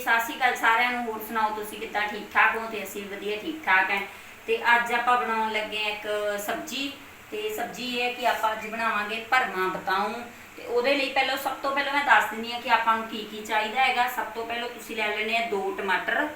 ਸਤਿ ਸ਼੍ਰੀ ਅਕਾਲ ਸਾਰਿਆਂ ਨੂੰ, ਹੋਰ ਸੁਣਾਓ ਤੁਸੀਂ ਕਿੱਦਾਂ ਠੀਕ ਠਾਕ ਹੋ? ਤੇ ਅਸੀਂ ਵਧੀਆ ਠੀਕ ਠਾਕ ਹੈ। ਤੇ ਅੱਜ ਆਪਾਂ ਬਣਾਉਣ ਲੱਗੇ ਹਾਂ ਇੱਕ ਸਬਜੀ। ਤੇ ਸਬਜੀ ਇਹ ਹੈ ਕਿ ਆਪਾਂ ਅੱਜ ਬਣਾਵਾਂਗੇ ਭਰਮਾ ਬਤਾਉ ਤੇ ਉਹਦੇ ਲਈ ਪਹਿਲਾਂ ਸਭ ਤੋਂ ਪਹਿਲਾਂ ਮੈਂ ਦੱਸ ਦਿੰਦੀ ਆ ਕਿ ਆਪਾਂ ਨੂੰ ਕੀ ਕੀ ਚਾਹੀਦਾ ਹੈਗਾ। ਸਭ ਤੋਂ ਪਹਿਲਾਂ ਤੁਸੀਂ ਲੈ ਲੈਣੇ ਆ ਦੋ ਟਮਾਟਰ।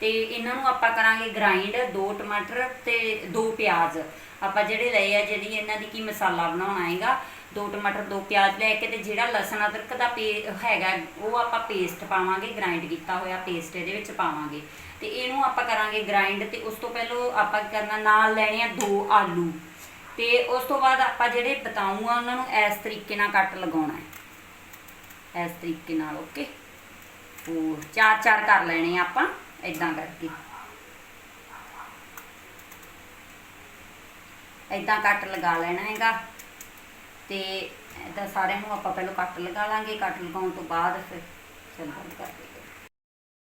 ਤੇ ਇਹਨਾਂ ਨੂੰ ਆਪਾਂ ਕਰਾਂਗੇ ਗ੍ਰਾਈਂਡ ਦੋ ਟਮਾਟਰ ਤੇ ਦੋ ਪਿਆਜ਼। ਆਪਾਂ ਜਿਹੜੇ ਲਏ ਆ, ਜਿਹੜੀ ਇਹਨਾਂ ਦੀ ਕੀ ਮਸਾਲਾ ਬਣਾਉਣਾ ਹੈਗਾ, ਦੋ ਟਮਾਟਰ, ਦੋ ਪਿਆਜ਼ ਲੈ ਕੇ ਤੇ ਜਿਹੜਾ ਲਸਣ ਅਦਰਕ ਦਾ ਪੇ, ਹੈਗਾ, ਉਹ ਆਪਾਂ ਪੇਸਟ ਪਾਵਾਂਗੇ ਗ੍ਰਾਈਂਡ ਕੀਤਾ ਹੋਇਆ ਪੇਸਟ ਇਹਦੇ ਵਿੱਚ ਪਾਵਾਂਗੇ। ਤੇ ਇਹਨੂੰ ਆਪਾਂ ਕਰਾਂਗੇ ਗ੍ਰਾਈਂਡ ਤੇ ਉਸ ਤੋਂ ਪਹਿਲਾਂ ਆਪਾਂ ਕੀ ਕਰਨਾ, ਨਾਲ ਲੈਣੇ ਆ ਦੋ ਆਲੂ। ਤੇ ਉਸ ਤੋਂ ਬਾਅਦ ਆਪਾਂ ਜਿਹੜੇ ਬਤਾਊ ਆ ਉਹਨਾਂ ਨੂੰ ਇਸ ਤਰੀਕੇ ਨਾਲ ਕੱਟ ਲਗਾਉਣਾ ਹੈ। ਇਸ ਤਰੀਕੇ ਨਾਲ ਓਕੇ ਉਹ ਚਾਰ ਚਾਰ ਕਰ ਲੈਣੇ ਆ ਆਪਾਂ ਇਦਾਂ ਕਰਕੇ। ਇਦਾਂ ਕੱਟ ਲਗਾ ਲੈਣਾ ਹੈਗਾ। ਤੇ ਇਦਾਂ ਸਾਰਿਆਂ ਨੂੰ ਆਪਾਂ ਪਹਿਲਾਂ ਕੱਟ ਲਗਾ ਲਾਂਗੇ, ਕੱਟ ਲਗਾਉਣ ਤੋਂ ਬਾਅਦ ਫਿਰ ਚੱਲ ਬੰਦ ਕਰ ਦੇਈਏ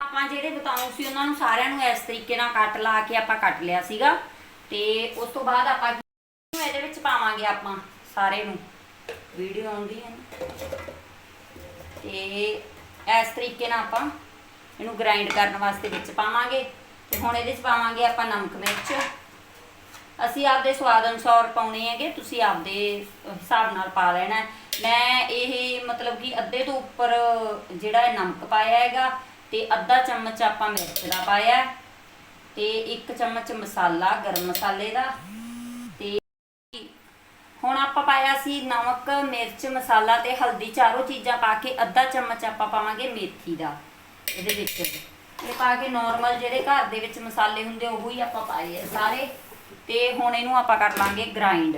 ਆਪਾਂ ਜਿਹੜੇ ਬਤਾਉ ਸੀ, ਉਹਨਾਂ ਨੂੰ ਸਾਰਿਆਂ ਨੂੰ ਇਸ ਤਰੀਕੇ ਨਾਲ ਕੱਟ ਲਾ ਕੇ ਆਪਾਂ ਕੱਟ ਲਿਆ ਸੀਗਾ। ਤੇ ਉਸ ਤੋਂ ਬਾਅਦ ਆਪਾਂ ਇਹਦੇ ਵਿੱਚ ਪਾਵਾਂਗੇ ਆਪਾਂ ਸਾਰੇ ਨੂੰ? ਵੀਡੀਓ ਆਉਂਦੀ ਹੈ ਨਾ। ਤੇ ਇਸ ਤਰੀਕੇ ਨਾਲ ਆਪਾਂ ਇਹਨੂੰ ਗ੍ਰਾਈਂਡ ਕਰਨ ਵਾਸਤੇ ਵਿੱਚ ਪਾਵਾਂਗੇ। ਤੇ ਹੁਣ ਇਹਦੇ ਵਿੱਚ ਪਾਵਾਂਗੇ ਆਪਾਂ ਨਮਕ ਮਿਰਚ। ਅਸੀਂ ਆਪਦੇ ਸਵਾਦ ਅਨੁਸਾਰ ਪਾਉਣੇ ਹੈਗੇ ਤੁਸੀਂ ਆਪਦੇ ਹਿਸਾਬ ਨਾਲ ਪਾ ਲੈਣਾ ਮੈਂ ਇਹ ਮਤਲਬ ਕਿ ਅੱਧੇ ਤੋਂ ਉੱਪਰ ਜਿਹੜਾ ਹੈ ਨਮਕ ਪਾਇਆ ਹੈਗਾ ਤੇ ਅੱਧਾ ਚਮਚ ਆਪਾਂ ਮਿਰਚ ਦਾ ਪਾਇਆ ਹੈ, ਤੇ ਇੱਕ ਚਮਚ ਮਸਾਲਾ ਗਰਮ ਮਸਾਲੇ ਦਾ। ਤੇ ਹੁਣ ਆਪਾਂ ਪਾਇਆ ਸੀ ਨਮਕ ਮਿਰਚ ਮਸਾਲਾ ਤੇ ਹਲਦੀ ਚਾਰੋਂ ਚੀਜ਼ਾਂ ਪਾ ਕੇ ਅੱਧਾ ਚਮਚ ਆਪਾਂ ਪਾਵਾਂਗੇ ਮੇਥੀ ਦਾ ਇਹਦੇ ਵਿੱਚ। ਇਹ ਪਾ ਕੇ ਨਾਰਮਲ ਜਿਹੜੇ ਘਰ ਦੇ ਵਿੱਚ ਮਸਾਲੇ ਹੁੰਦੇ ਉਹ ਹੀ ਆਪਾਂ ਪਾਏ ਆ ਸਾਰੇ। ਤੇ ਹੁਣ ਇਹਨੂੰ ਆਪਾਂ ਕਰ ਲਾਂਗੇ ਗ੍ਰਾਈਂਡ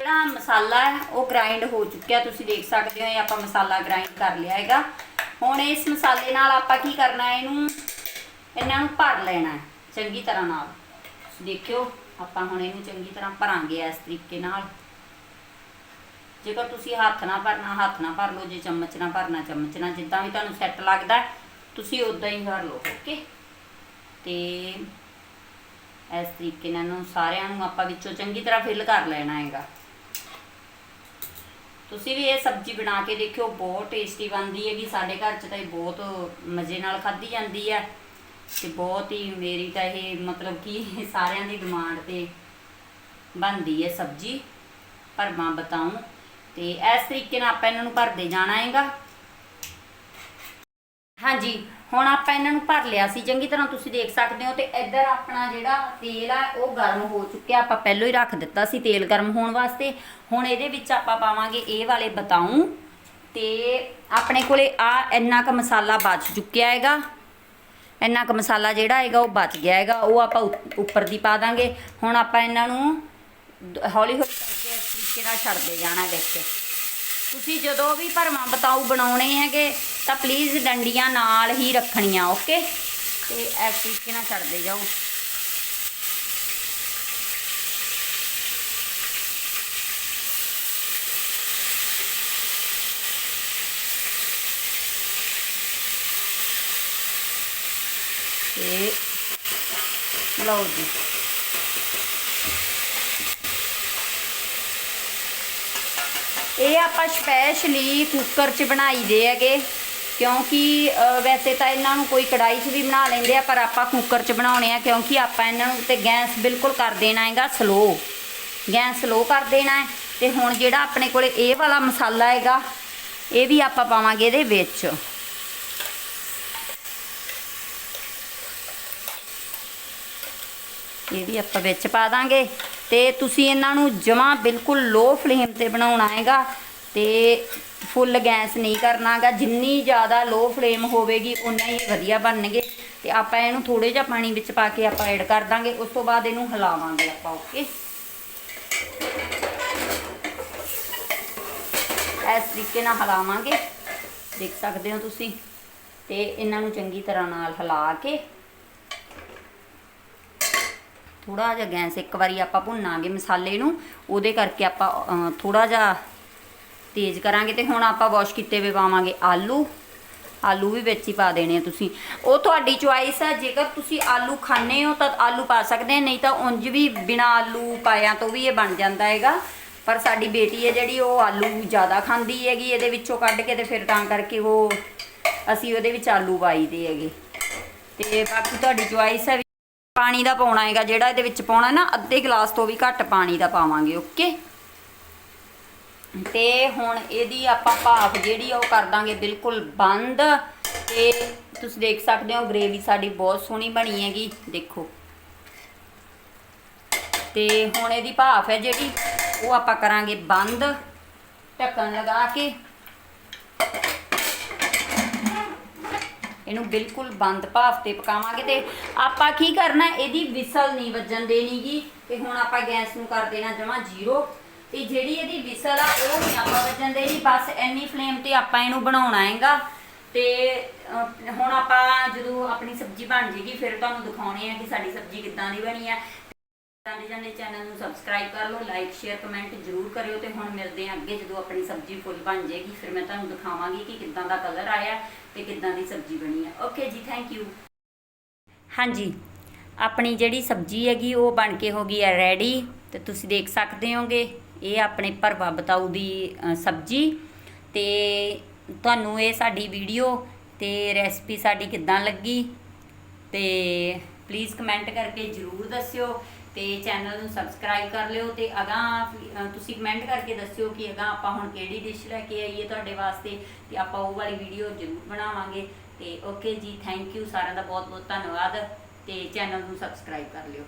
ਜਿਹੜਾ ਮਸਾਲਾ ਹੈ, ਉਹ ਗ੍ਰਾਈਂਡ ਹੋ ਚੁੱਕਿਆ, ਤੁਸੀਂ ਦੇਖ ਸਕਦੇ ਹੋ, ਇਹ ਆਪਾਂ ਮਸਾਲਾ ਗ੍ਰਾਈਂਡ ਕਰ ਲਿਆ ਹੈਗਾ। ਹੁਣ ਇਸ ਮਸਾਲੇ ਨਾਲ ਆਪਾਂ ਕੀ ਕਰਨਾ ਹੈ, ਇਹਨੂੰ, ਇਹਨਾਂ ਨੂੰ ਭਰ ਲੈਣਾ ਹੈ, ਚੰਗੀ ਤਰ੍ਹਾਂ ਨਾਲ। ਦੇਖਿਓ, ਆਪਾਂ ਹੁਣ ਇਹਨੂੰ ਚੰਗੀ ਤਰ੍ਹਾਂ ਭਰਾਂਗੇ ਇਸ ਤਰੀਕੇ ਨਾਲ। ਜੇਕਰ ਤੁਸੀਂ ਹੱਥ ਨਾਲ ਭਰਨਾ, ਹੱਥ ਨਾਲ ਭਰ ਲਓ, ਜੇ ਚਮਚ ਨਾਲ ਭਰਨਾ, ਚਮਚ ਨਾਲ ਜਿੱਦਾਂ ਵੀ ਤੁਹਾਨੂੰ ਸੈੱਟ ਲੱਗਦਾ, ਤੁਸੀਂ ਉਦਾਂ ਹੀ ਭਰ ਲਓ ਓਕੇ ਤੇ ਇਸ ਤਰੀਕੇ ਨਾਲ ਇਹਨੂੰ ਸਾਰਿਆਂ ਨੂੰ ਆਪਾਂ ਵਿੱਚੋਂ ਚੰਗੀ ਤਰ੍ਹਾਂ ਫਿਲ ਕਰ ਲੈਣਾ ਹੈਗਾ। ਤੁਸੀਂ ਵੀ ਇਹ ਸਬਜ਼ੀ ਬਣਾ ਕੇ ਦੇਖਿਓ, ਬਹੁਤ ਟੇਸਟੀ ਬਣਦੀ ਹੈਗੀ, ਸਾਡੇ ਘਰ 'ਚ ਤਾਂ ਇਹ ਬਹੁਤ ਮਜ਼ੇ ਨਾਲ ਖਾਧੀ ਜਾਂਦੀ ਹੈ ਤੇ ਬਹੁਤ ਹੀ ਮੇਰੀ ਤਾਂ ਇਹ ਮਤਲਬ ਕਿ ਸਾਰਿਆਂ ਦੀ ਡਿਮਾਂਡ ਤੇ ਬਣਦੀ ਹੈ ਸਬਜ਼ੀ। ਭਰਮਾ ਬਤਾਉ ਤੇ ਇਸ ਤਰੀਕੇ ਨਾਲ ਆਪਾਂ ਇਹਨਾਂ ਨੂੰ ਭਰਦੇ ਜਾਣਾ ਹੈਗਾ। ਹਾਂਜੀ, ਹੁਣ ਆਪਾਂ ਇਹਨਾਂ ਨੂੰ ਭਰ ਲਿਆ ਸੀ। ਚੰਗੀ ਤਰ੍ਹਾਂ ਤੁਸੀਂ ਦੇਖ ਸਕਦੇ ਹੋ ਤੇ ਇੱਧਰ ਆਪਣਾ ਜਿਹੜਾ ਤੇਲ ਆ, ਉਹ ਗਰਮ ਹੋ ਚੁੱਕਿਆ। ਆਪਾਂ ਪਹਿਲਾਂ ਹੀ ਰੱਖ ਦਿੱਤਾ ਸੀ ਤੇਲ ਗਰਮ ਹੋਣ ਵਾਸਤੇ। ਹੁਣ ਇਹਦੇ ਵਿੱਚ ਆਪਾਂ ਪਾਵਾਂਗੇ ਇਹ ਵਾਲੇ ਬਤਾਉ ਤੇ ਆਪਣੇ ਕੋਲੇ ਆ ਇੰਨਾ ਕੁ ਮਸਾਲਾ ਬਚ ਚੁੱਕਿਆ ਹੈਗਾ। ਇੰਨਾ ਕੁ ਮਸਾਲਾ ਜਿਹੜਾ ਹੈਗਾ, ਉਹ ਬਚ ਗਿਆ ਹੈਗਾ। ਉਹ ਆਪਾਂ ਉ- ਉੱਪਰ ਦੀ ਪਾ ਦਾਂਗੇ। ਹੁਣ ਆਪਾਂ ਇਹਨਾਂ ਨੂੰ ਹੌਲੀ ਹੌਲੀ ਤਰੀਕੇ ਨਾਲ ਛੱਡਦੇ ਜਾਣਾ ਵਿੱਚ। ਤੁਸੀਂ ਜਦੋਂ ਵੀ ਭਰਵਾਂ ਬਤਾਊ ਬਣਾਉਣੇ ਹੈਗੇ, ਤਾਂ ਪਲੀਜ਼ ਡੰਡੀਆਂ ਨਾਲ ਹੀ ਰੱਖਣੀਆਂ ਓਕੇ ਤੇ ਇਸ ਤਰੀਕੇ ਨਾਲ ਛੱਡਦੇ ਜਾਓ। ਤੇ ਲਓ ਜੀ। ਇਹ ਆਪਾਂ ਸਪੈਸ਼ਲੀ ਕੁੱਕਰ 'ਚ ਬਣਾਈ ਦੇ ਹੈਗੇ, ਕਿਉਂਕਿ ਵੈਸੇ ਤਾਂ ਇਹਨਾਂ ਨੂੰ ਕੋਈ ਕੜਾਈ 'ਚ ਵੀ ਬਣਾ ਲੈਂਦੇ ਆ, ਪਰ ਆਪਾਂ ਕੁੱਕਰ 'ਚ ਬਣਾਉਣੇ ਆ, ਕਿਉਂਕਿ ਆਪਾਂ ਇਹਨਾਂ ਨੂੰ ਤੇ ਗੈਸ ਬਿਲਕੁਲ ਕਰ ਦੇਣਾ ਹੈਗਾ ਸਲੋ ਗੈਸ ਸਲੋ ਕਰ ਦੇਣਾ ਹੈ, ਤੇ ਹੁਣ ਜਿਹੜਾ ਆਪਣੇ ਕੋਲੇ ਇਹ ਵਾਲਾ ਮਸਾਲਾ ਹੈਗਾ, ਇਹ ਵੀ ਆਪਾਂ ਪਾਵਾਂਗੇ ਇਹਦੇ ਵਿੱਚ। ਇਹ ਵੀ ਆਪਾਂ ਵਿੱਚ ਪਾ ਦਾਂਗੇ। ਤੇ ਤੁਸੀਂ ਇਹਨਾਂ ਨੂੰ ਜਮਾਂ ਬਿਲਕੁਲ ਲੋ ਫਲੇਮ ਤੇ ਬਣਾਉਣਾ ਹੈਗਾ ਤੇ ਫੁੱਲ ਗੈਸ ਨਹੀਂ ਕਰਨਾਗਾ ਜਿੰਨੀ ਜ਼ਿਆਦਾ ਲੋ ਫਲੇਮ ਹੋਵੇਗੀ ਉਨਾ ਹੀ ਵਧੀਆ ਬਣਨਗੇ। ਤੇ ਆਪਾਂ ਇਹਨੂੰ ਥੋੜੇ ਜਿਹਾ ਪਾਣੀ ਵਿੱਚ ਪਾ ਕੇ ਆਪਾਂ ਐਡ ਕਰ ਦਾਂਗੇ। ਉਸ ਤੋਂ ਬਾਅਦ ਇਹਨੂੰ ਹਿਲਾਵਾਂਗੇ ਆਪਾਂ ਓਕੇ ਇਸ ਤਰੀਕੇ ਨਾਲ ਹਿਲਾਵਾਂਗੇ। ਦੇਖ ਸਕਦੇ ਹੋ ਤੁਸੀਂ। ਤੇ ਇਹਨਾਂ ਨੂੰ ਚੰਗੀ ਤਰ੍ਹਾਂ ਨਾਲ ਹਿਲਾ ਕੇ ਥੋੜਾ ਜਿਹਾ ਗੈਸ ਇੱਕ ਵਾਰੀ ਆਪਾਂ ਭੁੰਨਾਂਗੇ ਮਸਾਲੇ ਨੂੰ, ਉਹਦੇ ਕਰਕੇ ਆਪਾਂ ਥੋੜਾ ਜਿਹਾ ਤੇਜ਼ ਕਰਾਂਗੇ ਤੇ ਹੁਣ ਆਪਾਂ ਵਾਸ਼ ਕੀਤੇ ਵੇ ਪਾਵਾਂਗੇ ਆਲੂ। ਆਲੂ ਵੀ ਵਿੱਚ ਹੀ ਪਾ ਦੇਣੇ ਆ ਤੁਸੀਂ। ਉਹ ਤੁਹਾਡੀ ਚੁਆਇਸ ਹੈ ਜੇਕਰ ਤੁਸੀਂ ਆਲੂ ਖਾਣੇ ਹੋ ਤਾਂ ਆਲੂ ਪਾ ਸਕਦੇ ਨਹੀਂ ਤਾਂ ਉਂਝ ਵੀ ਬਿਨਾ ਆਲੂ ਪਾਇਆ ਤੋਂ ਵੀ ਇਹ ਬਣ ਜਾਂਦਾ ਹੈਗਾ। ਪਰ ਸਾਡੀ ਬੇਟੀ ਹੈ ਜਿਹੜੀ, ਉਹ ਆਲੂ ਜ਼ਿਆਦਾ ਖਾਂਦੀ ਹੈਗੀ, ਇਹਦੇ ਵਿੱਚੋਂ ਕੱਢ ਕੇ ਤੇ ਫਿਰ ਤਾਂ ਕਰਕੇ ਉਹ ਅਸੀਂ ਉਹਦੇ ਵਿੱਚ ਆਲੂ ਪਾਈਦੇ ਹੈਗੇ। ਤੇ ਬਾਕੀ ਤੁਹਾਡੀ ਚੁਆਇਸ ਹੈ ਵੀ ਪਾਣੀ ਦਾ ਪਾਉਣਾ ਹੈਗਾ, ਜਿਹੜਾ ਇਹਦੇ ਵਿੱਚ ਪਾਉਣਾ ਨਾ, ਅੱਧੇ ਗਲਾਸ ਤੋਂ ਵੀ ਘੱਟ ਪਾਣੀ ਦਾ ਪਾਵਾਂਗੇ ਓਕੇ ਤੇ ਹੁਣ ਇਹਦੀ ਆਪਾਂ ਭਾਫ ਜਿਹੜੀ ਉਹ ਕਰ ਦਾਂਗੇ ਬਿਲਕੁਲ ਬੰਦ, ਤੇ ਤੁਸੀਂ ਦੇਖ ਸਕਦੇ ਹੋ ਗ੍ਰੇਵੀ ਸਾਡੀ ਬਹੁਤ ਸੋਹਣੀ ਬਣੀ ਹੈਗੀ, ਦੇਖੋ। ਤੇ ਹੁਣ ਇਹਦੀ ਭਾਫ ਹੈ ਜਿਹੜੀ, ਉਹ ਆਪਾਂ ਕਰਾਂਗੇ ਬੰਦ, ਢੱਕਣ ਲਗਾ ਕੇ। ਇਹਨੂੰ ਬਿਲਕੁਲ ਬੰਦ ਭਾਫ ਤੇ ਪਕਾਵਾਂਗੇ ਤੇ ਆਪਾਂ ਕੀ ਕਰਨਾ, ਇਹਦੀ ਵਿਸਲ ਨਹੀਂ ਵੱਜਣ ਦੇਣੀਗੀ। ਤੇ ਹੁਣ ਆਪਾਂ ਗੈਸ ਨੂੰ ਕਰ ਦੇਣਾ ਜਮਾ ਜ਼ੀਰੋ। ਤੇ ਜਿਹੜੀ ਇਹਦੀ ਵਿਸਲ ਆ, ਉਹ ਨਹੀਂ ਆਪਾਂ ਵੱਜਣ ਦੇਣੀ, ਬਸ ਇੰਨੀ ਫਲੇਮ ਤੇ ਆਪਾਂ ਇਹਨੂੰ ਬਣਾਉਣਾ ਹੈਗਾ। ਤੇ ਹੁਣ ਆਪਾਂ ਜਦੋਂ ਆਪਣੀ ਸਬਜ਼ੀ ਬਣ ਜੇਗੀ, ਫਿਰ ਤੁਹਾਨੂੰ ਦਿਖਾਉਣੇ ਆ ਕਿ ਸਾਡੀ ਸਬਜ਼ੀ ਕਿੱਦਾਂ ਦੀ ਬਣੀ ਹੈ ਜਾਂਦੇ ਜਾਂਦੇ ਚੈਨਲ ਨੂੰ ਸਬਸਕ੍ਰਾਈਬ ਕਰ ਲਓ ਲਾਈਕ ਸ਼ੇਅਰ ਕਮੈਂਟ ਜ਼ਰੂਰ ਕਰਿਓ ਤੇ ਹੁਣ ਮਿਲਦੇ ਹਾਂ ਅੱਗੇ ਜਦੋਂ ਆਪਣੀ ਸਬਜ਼ੀ ਫੁੱਲ ਬਣ ਜਾਏਗੀ, ਫਿਰ ਮੈਂ ਤੁਹਾਨੂੰ ਦਿਖਾਵਾਂਗੀ ਕਿ ਕਿੱਦਾਂ ਦਾ ਕਲਰ ਆਇਆ ਤੇ ਕਿੱਦਾਂ ਦੀ ਸਬਜ਼ੀ ਬਣੀ ਹੈ ਓਕੇ ਜੀ ਥੈਂਕ ਯੂ ਹਾਂਜੀ, ਆਪਣੀ ਜਿਹੜੀ ਸਬਜ਼ੀ ਹੈਗੀ ਉਹ ਬਣ ਕੇ ਹੋ ਗਈ ਹੈ ਰੈਡੀ ਤੇ ਤੁਸੀਂ ਦੇਖ ਸਕਦੇ ਹੋਗੇ, ਇਹ ਆਪਣੇ ਭਰਵਾ ਬਤਾਊ ਦੀ ਸਬਜ਼ੀ ਤੇ ਤੁਹਾਨੂੰ ਇਹ ਸਾਡੀ ਵੀਡੀਓ ਤੇ ਰੈਸਪੀ ਸਾਡੀ ਕਿੱਦਾਂ ਲੱਗੀ ਤੇ ਪਲੀਜ਼ ਕਮੈਂਟ ਕਰਕੇ ਜਰੂਰ ਦੱਸਿਓ। ਤੇ ਚੈਨਲ ਨੂੰ ਸਬਸਕ੍ਰਾਈਬ ਕਰ ਲਿਓ ਤੇ ਅਗਾਂ ਤੁਸੀਂ ਕਮੈਂਟ ਕਰਕੇ ਦੱਸਿਓ ਕਿ ਅਗਾਂ ਆਪਾਂ ਹੁਣ ਕਿਹੜੀ ਡਿਸ਼ ਲੈ ਕੇ ਆਈਏ ਤੁਹਾਡੇ ਵਾਸਤੇ ਤੇ ਆਪਾਂ ਉਹ ਵਾਲੀ ਵੀਡੀਓ ਜਰੂਰ ਬਣਾਵਾਂਗੇ। ਤੇ ਓਕੇ ਜੀ ਥੈਂਕ ਯੂ ਸਾਰਿਆਂ ਦਾ ਬਹੁਤ ਬਹੁਤ ਧੰਨਵਾਦ ਤੇ ਚੈਨਲ ਨੂੰ ਸਬਸਕ੍ਰਾਈਬ ਕਰ ਲਿਓ।